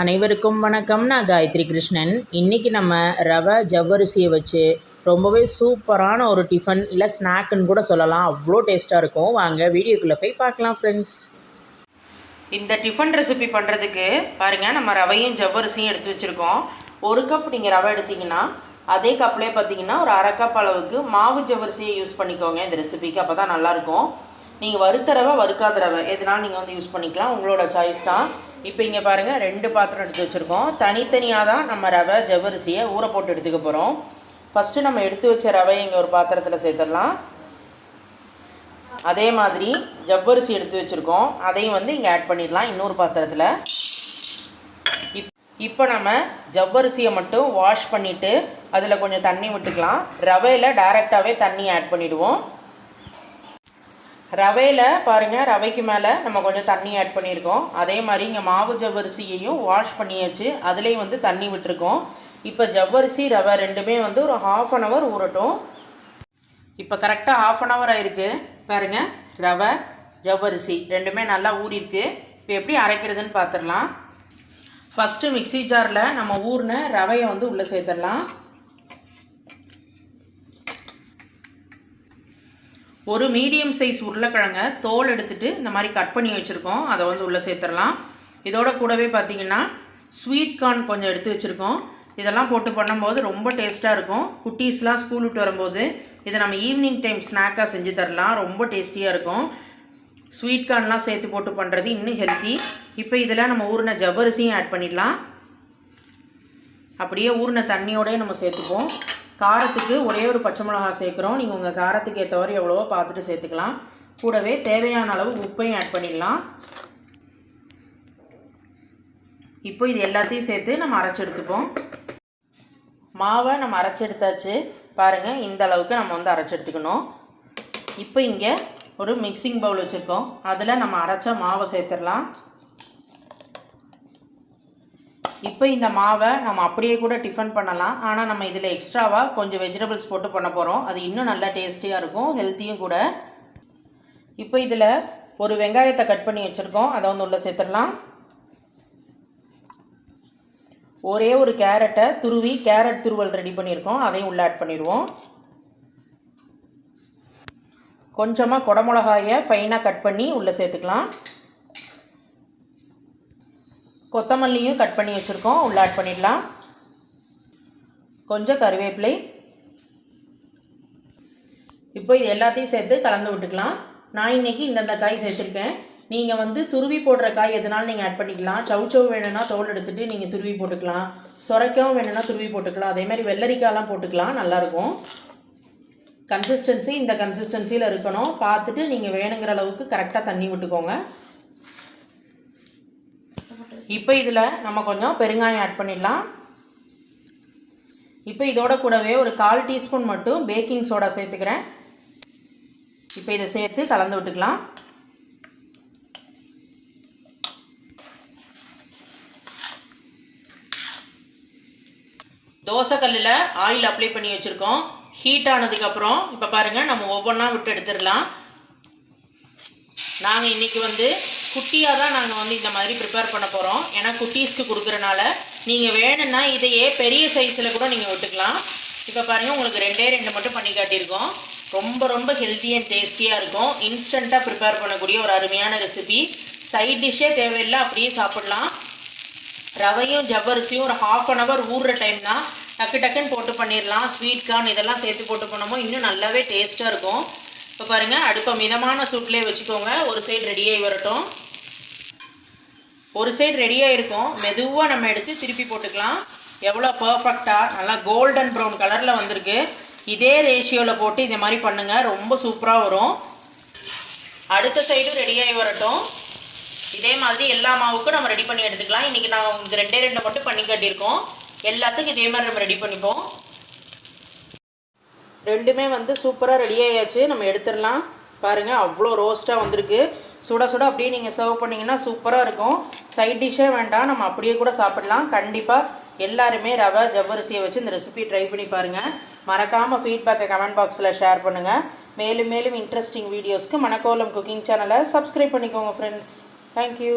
அனைவருக்கும் வணக்கம். நான் காயத்ரி கிருஷ்ணன். இன்றைக்கி நம்ம ரவை ஜவ்வரிசியை வச்சு ரொம்பவே சூப்பரான ஒரு டிஃபன் இல்லை ஸ்நாக்குன்னு கூட சொல்லலாம். அவ்வளோ டேஸ்ட்டாக இருக்கும். வாங்க வீடியோக்குள்ளே போய் பார்க்கலாம் ஃப்ரெண்ட்ஸ் இந்த டிஃபன் ரெசிபி பண்ணுறதுக்கு பாருங்கள் நம்ம ரவையும் ஜவ்வரிசியும் எடுத்து வச்சுருக்கோம். ஒரு கப் நீங்கள் ரவை எடுத்திங்கன்னா அதே கப்லேயே பார்த்தீங்கன்னா ஒரு அரை கப் அளவுக்கு மாவு ஜவ்வரிசியை யூஸ் பண்ணிக்கோங்க. இந்த ரெசிபிக்கு அப்போ தான் நல்லாயிருக்கும் நீங்கள் வறுத்த ரவை வறுக்காத ரவை எதனாலும் நீங்கள் வந்து யூஸ் பண்ணிக்கலாம். உங்களோட சாய்ஸ் தான். இப்போ இங்கே பாருங்கள் ரெண்டு பாத்திரம் எடுத்து வச்சுருக்கோம். தனித்தனியாக தான் நம்ம ரவை ஜவ்வரிசியை ஊற போட்டு எடுத்துக்க போகிறோம் ஃபஸ்ட்டு நம்ம எடுத்து வச்ச ரவையை இங்கே ஒரு பாத்திரத்தில் சேர்த்துடலாம். அதே மாதிரி ஜவ்வரிசி எடுத்து வச்சுருக்கோம். அதையும் வந்து இங்கே ஆட் பண்ணிடலாம் இன்னொரு பாத்திரத்தில். இப் இப்போ நம்ம ஜவ்வரிசியை மட்டும் வாஷ் பண்ணிவிட்டு அதில் கொஞ்சம் தண்ணி விட்டுக்கலாம். ரவையில் டைரெக்டாகவே தண்ணி ஆட் பண்ணிவிடுவோம் ரவையில் பாருங்கள் ரவைக்கு மேலே நம்ம கொஞ்சம் தண்ணி ஆட் பண்ணியிருக்கோம் அதே மாதிரி இங்கே மாவு ஜவ்வரிசியையும் வாஷ் பண்ணியாச்சு. அதுலேயும் வந்து தண்ணி விட்டுருக்கோம். இப்போ ஜவ்வரிசி ரவை ரெண்டுமே வந்து ஒரு ஹாஃப் அன் ஹவர் ஊறட்டும். இப்போ கரெக்டாக ஹாஃப் அன் ஹவர் ஆயிருக்கு. பாருங்கள் ரவை ஜவ்வரிசி ரெண்டுமே நல்லா ஊறிருக்கு. இப்போ எப்படி அரைக்கிறதுன்னு பார்த்துடலாம் ஃபஸ்ட்டு மிக்சி ஜாரில் நம்ம ஊர்ன ரவையை வந்து உள்ளே சேர்த்துடலாம். ஒரு மீடியம் சைஸ் உருளைக்கிழங்க தோல் எடுத்துகிட்டு இந்த மாதிரி கட் பண்ணி வச்சுருக்கோம். அதை வந்து உள்ளே சேர்த்துடலாம். இதோட கூடவே பார்த்திங்கன்னா ஸ்வீட் கார்ன் கொஞ்சம் எடுத்து வச்சுருக்கோம். இதெல்லாம் போட்டு பண்ணும்போது ரொம்ப டேஸ்ட்டாக இருக்கும். குட்டீஸ்லாம் ஸ்கூல் விட்டு வரும்போது இதை நம்ம ஈவினிங் டைம் ஸ்நாக்காக செஞ்சு தரலாம். ரொம்ப டேஸ்டியாக இருக்கும். ஸ்வீட் கார்ன்லாம் சேர்த்து போட்டு பண்ணுறது இன்னும் ஹெல்த்தி இப்போ இதில் நம்ம ஊறின ஜவ்வரிசியும் ஆட் பண்ணிடலாம். அப்படியே ஊறின தண்ணியோடய நம்ம சேர்த்துப்போம். காரத்துக்கு ஒரே ஒரு பச்சை மிளகா சேர்க்குறோம். நீங்கள் உங்கள் காரத்துக்கு ஏற்றவாறு எவ்வளவோ பார்த்துட்டு சேர்த்துக்கலாம். கூடவே தேவையான அளவு உப்பையும் ஆட் பண்ணிடலாம். இப்போ இது எல்லாத்தையும் சேர்த்து நம்ம அரைச்சி எடுத்துப்போம். மாவை நம்ம அரைச்சி எடுத்தாச்சு. பாருங்கள் இந்த அளவுக்கு நம்ம வந்து அரைச்சி எடுத்துக்கணும். இப்போ இங்கே ஒரு மிக்சிங் பவுல் வச்சுருக்கோம். அதில் நம்ம அரைச்ச மாவை சேர்த்துடலாம். இப்போ இந்த மாவை நம்ம அப்படியே கூட டிஃபன் பண்ணலாம். ஆனால் நம்ம இதில் எக்ஸ்ட்ராவாக கொஞ்சம் வெஜிடபிள்ஸ் போட்டு பண்ண போகிறோம் அது இன்னும் நல்லா டேஸ்டியாக இருக்கும் ஹெல்த்தியும் கூட. இப்போ இதில் ஒரு வெங்காயத்தை கட் பண்ணி வச்சுருக்கோம். அதை வந்து உள்ளே சேர்த்துடலாம். ஒரே ஒரு கேரட்டை துருவி கேரட் துருவல் ரெடி பண்ணியிருக்கோம். அதையும் உள்ளே ஆட் பண்ணிடுவோம். கொஞ்சமாக குடமிளகாயை ஃபைனாக கட் பண்ணி உள்ளே சேர்த்துக்கலாம். கொத்தமல்லியும் கட் பண்ணி வச்சுருக்கோம். உள்ள ஆட் பண்ணிடலாம். கொஞ்சம் கருவேப்பிலை. இப்போ இது எல்லாத்தையும் சேர்த்து கலந்து விட்டுக்கலாம். நான் இன்றைக்கி இந்தந்த காய் சேர்த்துருக்கேன். நீங்கள் வந்து துருவி போடுற காய் எதுனாலும் நீங்கள் ஆட் பண்ணிக்கலாம். சவுச்சவு வேணும்னா தோல் எடுத்துகிட்டு நீங்கள் துருவி போட்டுக்கலாம். சுரைக்கவும் வேணும்னா துருவி போட்டுக்கலாம். அதேமாதிரி வெள்ளரிக்காயெலாம் போட்டுக்கலாம். நல்லாயிருக்கும். கன்சிஸ்டன்சி இந்த கன்சிஸ்டன்சியில் இருக்கணும். பார்த்துட்டு நீங்கள் வேணுங்கிற அளவுக்கு கரெக்டாக தண்ணி விட்டுக்கோங்க. இப்போ இதில் நம்ம கொஞ்சம் பெருங்காயம் ஆட் பண்ணிடலாம். இப்போ இதோட கூடவே ஒரு கால் டீஸ்பூன் மட்டும் பேக்கிங் சோடா சேர்த்துக்கிறேன். இப்போ இதை சேர்த்து கலந்து விட்டுக்கலாம். தோசைக்கல்லில் ஆயில் அப்ளை பண்ணி வச்சுருக்கோம். ஹீட் ஆனதுக்கப்புறம் இப்போ பாருங்கள் நம்ம ஒவ்வொன்றா விட்டு எடுத்துடலாம். நாங்கள் இன்றைக்கி வந்து குட்டியாக தான் நாங்கள் வந்து இந்த மாதிரி ப்ரிப்பேர் பண்ண போகிறோம் ஏன்னா குட்டீஸ்க்கு கொடுக்குறனால நீங்கள் வேணும்னா இதையே பெரிய சைஸில் கூட நீங்கள் விட்டுக்கலாம். இப்போ பாருங்கள் உங்களுக்கு ரெண்டே ரெண்டு மட்டும் பண்ணி காட்டியிருக்கோம். ரொம்ப ரொம்ப ஹெல்த்தி அண்ட் டேஸ்டியாக இருக்கும். இன்ஸ்டண்ட்டாக ப்ரிப்பேர் பண்ணக்கூடிய ஒரு அருமையான ரெசிபி சைட் டிஷ்ஷே தேவையில்லை அப்படியே சாப்பிட்லாம். ரவையும் ஜவ்வரிசியும் ஒரு ஹாஃப் அன் ஹவர் ஊறுற டைம் தான். டக்கு டக்குன்னு போட்டு பண்ணிடலாம். ஸ்வீட் கார்ன் இதெல்லாம் சேர்த்து போட்டு பண்ணமோ இன்னும் நல்லாவே டேஸ்ட்டாக இருக்கும். இப்போ பாருங்கள் அடுப்பை மிதமான சூட்லேயே வச்சுக்கோங்க. ஒரு சைடு ரெடியாகி வரட்டும். ஒரு சைடு ரெடியாக இருக்கும். மெதுவாக நம்ம எடுத்து திருப்பி போட்டுக்கலாம். எவ்வளோ பர்ஃபெக்டாக நல்லா கோல்டன் ப்ரௌன் கலரில் வந்திருக்கு. இதே ரேஷியோவில் போட்டு இதே மாதிரி பண்ணுங்கள் ரொம்ப சூப்பராக வரும். அடுத்த சைடும் ரெடியாகி வரட்டும். இதே மாதிரி எல்லா மாவுக்கும் நம்ம ரெடி பண்ணி எடுத்துக்கலாம். இன்றைக்கி நாங்கள் உங்களுக்கு ரெண்டே ரெண்டு மட்டும் பண்ணி காட்டியிருக்கோம். எல்லாத்துக்கும் இதே மாதிரி நம்ம ரெடி பண்ணிப்போம். ரெண்டுமே வந்து சூப்பராக ரெடி ஆயாச்சு. நம்ம எடுத்துடலாம். பாருங்கள் அவ்வளோ ரோஸ்ட்டாக வந்திருக்கு. சுட சுட அப்படியே நீங்கள் சர்வ் பண்ணிங்கன்னா சூப்பராக இருக்கும். சைட் டிஷ்ஷே வேண்டாம். நம்ம அப்படியே கூட சாப்பிட்லாம். கண்டிப்பாக எல்லாருமே ரவை ஜவ்வரிசியை வச்சு இந்த ரெசிபி ட்ரை பண்ணி பாருங்கள் மறக்காமல் ஃபீட்பேக்கை கமெண்ட் பாக்ஸில் ஷேர் பண்ணுங்கள் மேலும் மேலும் இன்ட்ரெஸ்டிங் வீடியோஸ்க்கு மணக்கோலம் குக்கிங் சேனலை சப்ஸ்கிரைப் பண்ணிக்கோங்க ஃப்ரெண்ட்ஸ் தேங்க்யூ